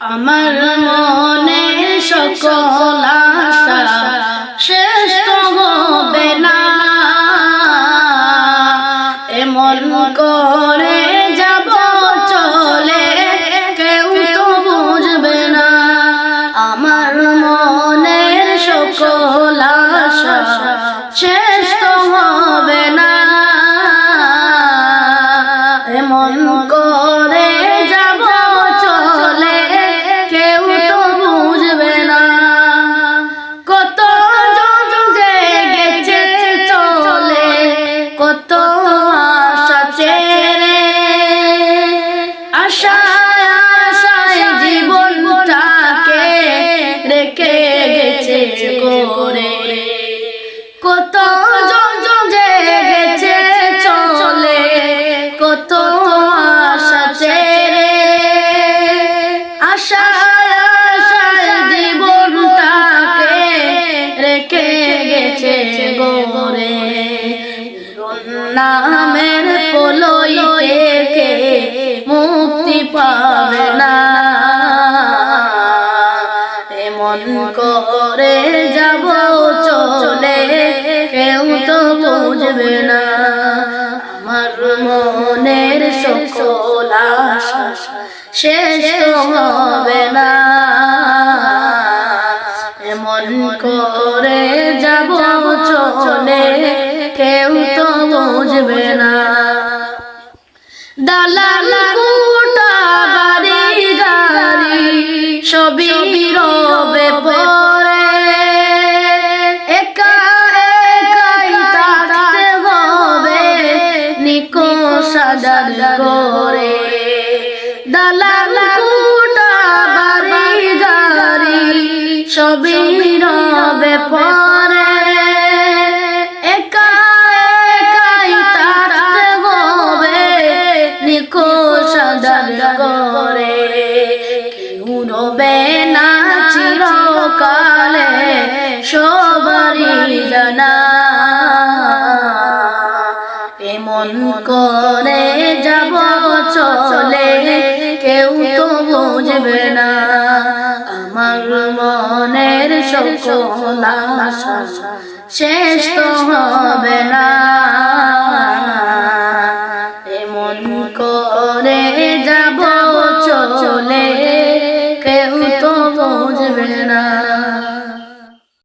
আমার মনে সকল আশা শেষ হবে না। এমন করে যাব করে। কত জন জেগেছে চলে। কত আশা আশায় জীবনটাকে রেখে গেছে গোরে নামের মুক্তি পাবে বুঝবে না। আমার মনের সকল শেষ হবে না। এমন করে যাব চলে, কেউ তো বুঝবে না। দালাল কুটা বাড়ি গাড়ি, সবই করে দালাল কুটা বাড়ি গাড়ি, সবই রবে পরে। একা একাই থাকতে হবে, নিখোঁজ সাজার করে কেউ রবে না করে যাব চলে কেউ তো বুঝবে না। আমার মনের সকল শেষ তো হবে না।